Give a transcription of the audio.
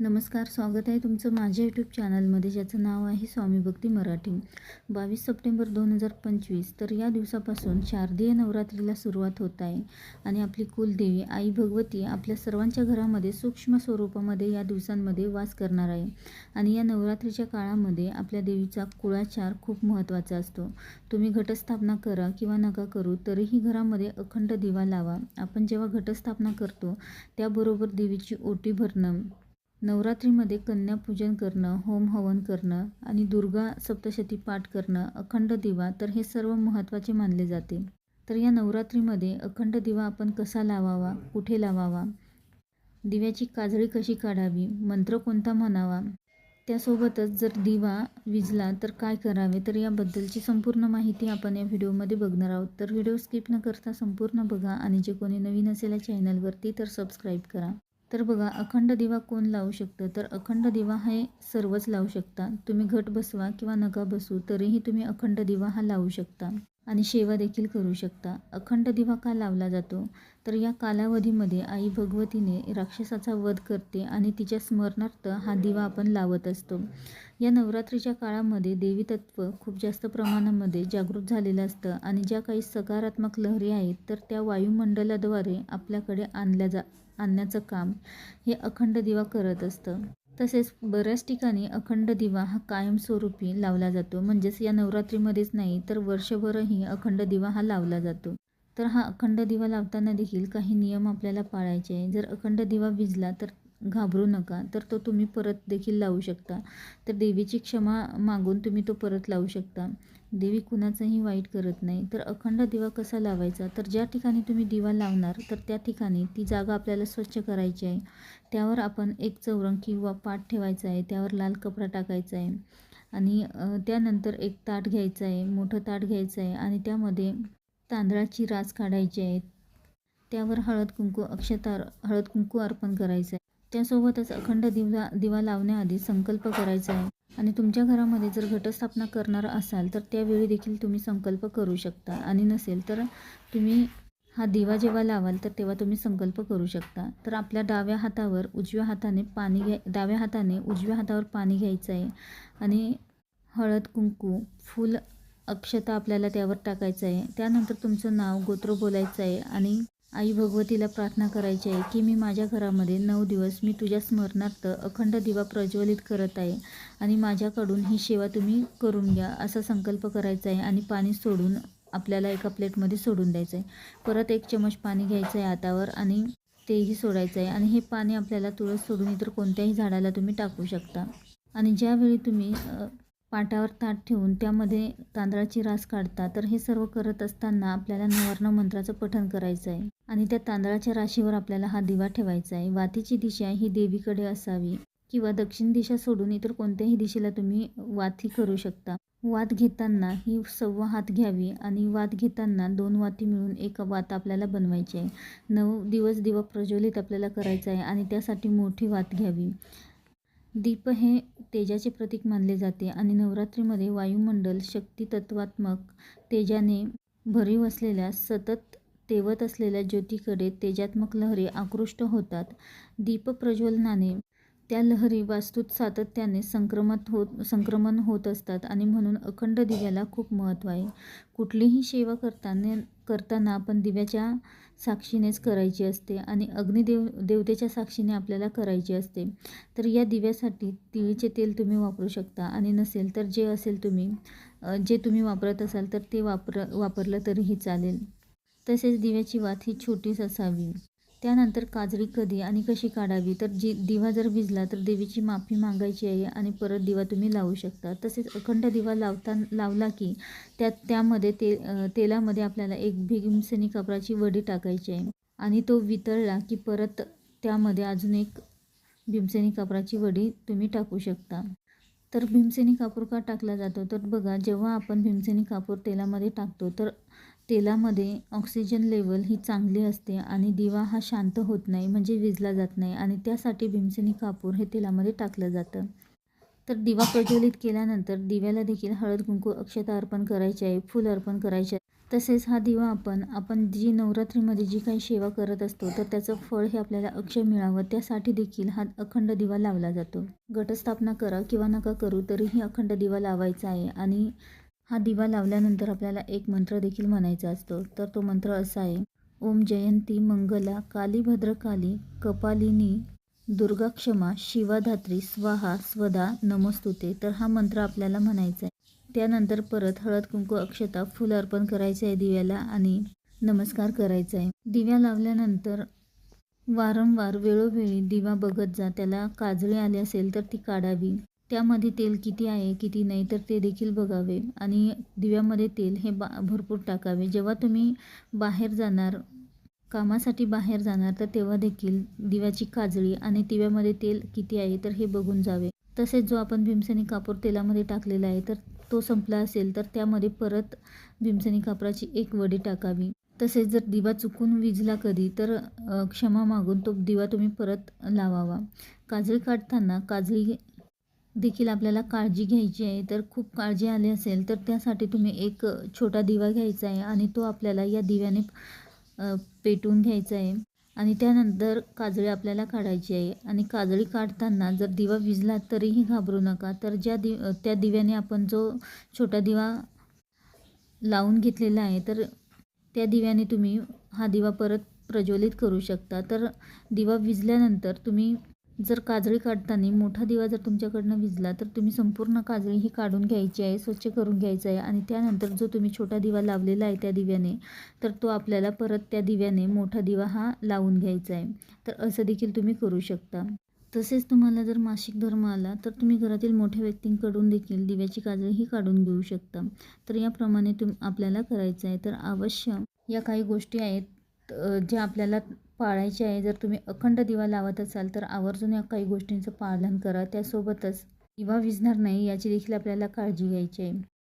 नमस्कार स्वागत आहे तुमचं माझ्या यूट्यूब चॅनलमध्ये ज्याचं नाव आहे स्वामी भक्ती मराठी. बावीस सप्टेंबर दोन हजार पंचवीस तर या दिवसापासून शारदीय नवरात्रीला सुरुवात होत आहे आणि आपली कुलदेवी आई भगवती आपल्या सर्वांच्या घरामध्ये सूक्ष्म स्वरूपामध्ये या दिवसांमध्ये वास करणार आहे. आणि या नवरात्रीच्या काळामध्ये आपल्या देवीचा कुळाचार खूप महत्त्वाचा असतो. तुम्ही घटस्थापना करा किंवा नका करू तरीही घरामध्ये अखंड दिवा लावा. आपण जेव्हा घटस्थापना करतो त्याबरोबर देवीची ओटी भरणं नवरात्रीमध्ये कन्यापूजन करणं होम हवन करणं आणि दुर्गा सप्तशती पाठ करणं अखंड दिवा तर हे सर्व महत्त्वाचे मानले जाते. तर या नवरात्रीमध्ये अखंड दिवा आपण कसा लावावा कुठे लावावा? दिव्याची काजळी कशी काढावी? मंत्र कोणता म्हणावा? त्यासोबतच जर दिवा विजला तर काय करावे? तर याबद्दलची संपूर्ण माहिती आपण या व्हिडिओमध्ये बघणार आहोत. तर व्हिडिओ स्किप न करता संपूर्ण बघा आणि जे कोणी नवीन असेल या चॅनलवरती तर सबस्क्राईब करा. तर बघा अखंड दिवा कोण लावू शकतं? तर अखंड दिवा हे सर्वच लावू शकता. तुम्ही घट बसवा किंवा नका बसू तरीही तुम्ही अखंड दिवा हा लावू शकता आणि सेवा देखील करू शकता. अखंड दिवा का लावला जातो? तर या कालावधीमध्ये आई भगवतीने राक्षसाचा वध करते आणि तिच्या स्मरणार्थ हा दिवा आपण लावत असतो. या नवरात्रीच्या काळामध्ये देवी तत्व खूप जास्त प्रमाणामध्ये जागृत झालेलं असतं आणि ज्या काही सकारात्मक लहरी आहेत तर त्या वायुमंडलाद्वारे आपल्याकडे आणल्या जा आणण्याचं काम हे अखंड दिवा करत असतं. तसेच बऱ्याच ठिकाणी अखंड दिवा हा कायमस्वरूपी लावला जातो. म्हणजेच या नवरात्रीमध्येच नाही तर वर्षभरही अखंड दिवा हा लावला जातो. तर हा अखंड दिवा लावताना देखील काही नियम आपल्याला पाळायचे आहे जर अखंड दिवा विजला तर घाबरू नका. तर तो तुम्ही परत देखील लावू शकता. तर देवीची क्षमा मागून तुम्ही तो परत लावू शकता. देवी कुणाचंही वाईट करत नाही. तर अखंड दिवा कसा लावायचा? तर ज्या ठिकाणी तुम्ही दिवा लावणार तर त्या ठिकाणी ती जागा आपल्याला स्वच्छ करायची आहे. त्यावर आपण एक चौरंग किंवा पाठ ठेवायचा आहे. त्यावर लाल कपडा टाकायचा आहे. आणि त्यानंतर एक ताट घ्यायचं आहे. मोठं ताट घ्यायचं आहे. आणि त्यामध्ये तांदळाची रास काढायची आहे. त्यावर हळद कुंकू अक्षतार हळद कुंकू अर्पण करायचं आहे. त्यासोबतच अखंड दिवा दिवा लावण्याआधी संकल्प करायचा आहे. आणि तुमच्या घरामध्ये जर घटस्थापना करणार असाल तर त्यावेळी देखील तुम्ही संकल्प करू शकता. आणि नसेल तर तुम्ही हा दिवा जेव्हा लावाल तर तेव्हा तुम्ही संकल्प करू शकता. तर आपल्या डाव्या हातावर उजव्या हाताने पाणी घ्या डाव्या हाताने उजव्या हातावर पाणी घ्यायचं आहे. आणि हळद कुंकू फूल अक्षता आपल्याला त्यावर टाकायचं आहे. त्यानंतर तुमचं नाव गोत्र बोलायचं आहे. आणि आई भगवतीला प्रार्थना करायची आहे की मी माझ्या घरामध्ये नऊ दिवस मी तुझ्या स्मरणार्थ अखंड दिवा प्रज्वलित करत आहे आणि माझ्याकडून ही सेवा तुम्ही करून घ्या असा संकल्प करायचा आहे आणि पाणी सोडून आपल्याला एका प्लेटमध्ये सोडून द्यायचं आहे. परत एक चमच पाणी घ्यायचं आहे हातावर आणि तेही सोडायचं आहे आणि हे पाणी आपल्याला तुळस सोडून इतर कोणत्याही झाडाला तुम्ही टाकू शकता. आणि ज्यावेळी तुम्ही पाटावर ताट ठेवून त्यामध्ये तांदळाची रास काढता तर हे सर्व करत असताना आपल्याला नवर्ण मंत्राचं पठण करायचं आहे. आणि त्या तांदळाच्या राशीवर आपल्याला हा दिवा ठेवायचा आहे. वातीची दिशा ही देवीकडे असावी किंवा दक्षिण दिशा सोडून इतर कोणत्याही दिशेला तुम्ही वाती करू शकता. वात घेताना ही सव्वा हात घ्यावी आणि वात घेताना दोन वाती मिळून एक वात आपल्याला बनवायची आहे. नऊ दिवस दिवा प्रज्वलित आपल्याला करायचा आहे आणि त्यासाठी मोठी वात घ्यावी. दीप हे तेजाचे प्रतीक मानले जाते आणि नवरात्रीमध्ये वायुमंडल शक्ती तत्वात्मक तेजाने भरीव असलेल्या सतत तेवत असलेल्या ज्योतीकडे तेजात्मक लहरी आकृष्ट होतात. दीपप्रज्वलनाने त्या लहरी वास्तूत सातत्याने संक्रमत होत संक्रमण होत असतात आणि म्हणून अखंड दिव्याला खूप महत्त्व आहे. कुठलीही सेवा करताना करताना आपण दिव्याच्या साक्षीनेच करायची असते आणि अग्निदेव देवतेच्या साक्षीने आपल्याला करायची असते. तर या दिव्यासाठी तिळीचे तेल तुम्ही वापरू शकता आणि नसेल तर जे असेल तुम्ही जे तुम्ही वापरत असाल तर ते वापर वापरलं तरीही चालेल. तसेच दिव्याची वात ही छोटीच असावी. त्यानंतर काजळी कधी आणि कशी काढावी? तर जी दिवा जर भिजला तर देवीची माफी मागायची आहे आणि परत दिवा तुम्ही लावू शकता. तसेच अखंड दिवा लावता लावला की त्यात त्यामध्ये ते तेलामध्ये आपल्याला एक भीमसेनी कपराची वडी टाकायची आहे आणि तो वितळला की परत त्यामध्ये अजून एक भीमसेनी कापराची वडी तुम्ही टाकू शकता. तर भीमसेनी कापूर का टाकला जातो? तर बघा जेव्हा आपण भीमसेनी कापूर तेलामध्ये टाकतो तर तेलामध्ये ऑक्सिजन लेवल ही चांगली असते आणि दिवा हा शांत होत नाही म्हणजे विजला जात नाही आणि त्यासाठी भीमसेनी कापूर हे तेलामध्ये टाकलं जातं. तर दिवा प्रज्वलित केल्यानंतर दिव्याला देखील हळद कुंकू अक्षता अर्पण करायचे आहे फूल अर्पण करायचे आहे. तसेच हा दिवा आपण आपण जी नवरात्रीमध्ये जी काही सेवा करत असतो तर त्याचं फळ हे आपल्याला अक्षय मिळावं त्यासाठी देखील हा अखंड दिवा लावला जातो. घटस्थापना करा किंवा नका करू तरीही अखंड दिवा लावायचा आहे आणि हा दिवा लावल्यानंतर आपल्याला एक मंत्र देखील म्हणायचा असतो. तर तो मंत्र असा आहे. ओम जयंती मंगला कालीभद्रकाली कपालिनी दुर्गा क्षमा शिवाधात्री स्वाहा स्वदा नमस्तुते. तर हा मंत्र आपल्याला म्हणायचा आहे. त्यानंतर परत हळद कुंकू अक्षता फुल अर्पण करायचं आहे दिव्याला आणि नमस्कार करायचा आहे. दिव्या लावल्यानंतर वारंवार वेळोवेळी दिवा बघत जा. त्याला काजळी आली असेल तर ती काढावी. त्यामध्ये तेल किती आहे किती नाही तर ते देखील बघावे. आणि दिव्यामध्ये तेल हे बा भरपूर टाकावे. जेव्हा तुम्ही बाहेर जाणार कामासाठी बाहेर जाणार तर तेव्हा देखील दिव्याची काजळी आणि दिव्यामध्ये तेल किती आहे तर हे बघून जावे. तसेच जो आपण भीमसेनी कापूर तेलामध्ये टाकलेला आहे तर तो संपला असेल तर त्यामध्ये परत भीमसेनी कापराची एक वडी टाकावी. तसेच जर दिवा चुकून विजला कधी तर क्षमा मागून तो दिवा तुम्ही परत लावावा. काजळी काढताना काजळी देखील आपल्याला काळजी घ्यायची आहे. तर खूप काळजी आली असेल तर त्यासाठी तुम्ही एक छोटा दिवा घ्यायचा आहे आणि तो आपल्याला या दिव्याने पेटवून घ्यायचा आहे. आणि त्यानंतर काजळी आपल्याला काढायची आहे. आणि काजळी काढताना जर दिवा विजला तरीही घाबरू नका. तर ज्या दि त्या दिव्याने आपण जो छोटा दिवा लावून घेतलेला आहे तर त्या दिव्याने तुम्ही हा दिवा परत प्रज्वलित करू शकता. तर दिवा विजल्यानंतर तुम्ही जर काजळी काढताना मोठा दिवा जर तुमच्याकडनं विजला तर तुम्ही संपूर्ण काजळी ही काढून घ्यायची आहे स्वच्छ करून घ्यायचं आहे. आणि त्यानंतर जो तुम्ही छोटा दिवा लावलेला आहे त्या दिव्याने तर तो आपल्याला परत त्या दिव्याने मोठा दिवा हा लावून घ्यायचा आहे. तर असं देखील तुम्ही करू शकता. तसेच तुम्हाला जर मासिक धर्म आला तर तुम्ही घरातील मोठ्या व्यक्तींकडून देखील दिव्याची काजळीही काढून घेऊ शकता. तर याप्रमाणे तुम आपल्याला करायचं आहे. तर अवश्य या काही गोष्टी आहेत ज्या आपल्याला पाळायची आहे. जर तुम्ही अखंड दिवा लावत असाल तर आवर्जून या काही गोष्टींचं पालन करा. त्यासोबतच दिवा विझणार नाही याची देखील आपल्याला काळजी घ्यायची आहे.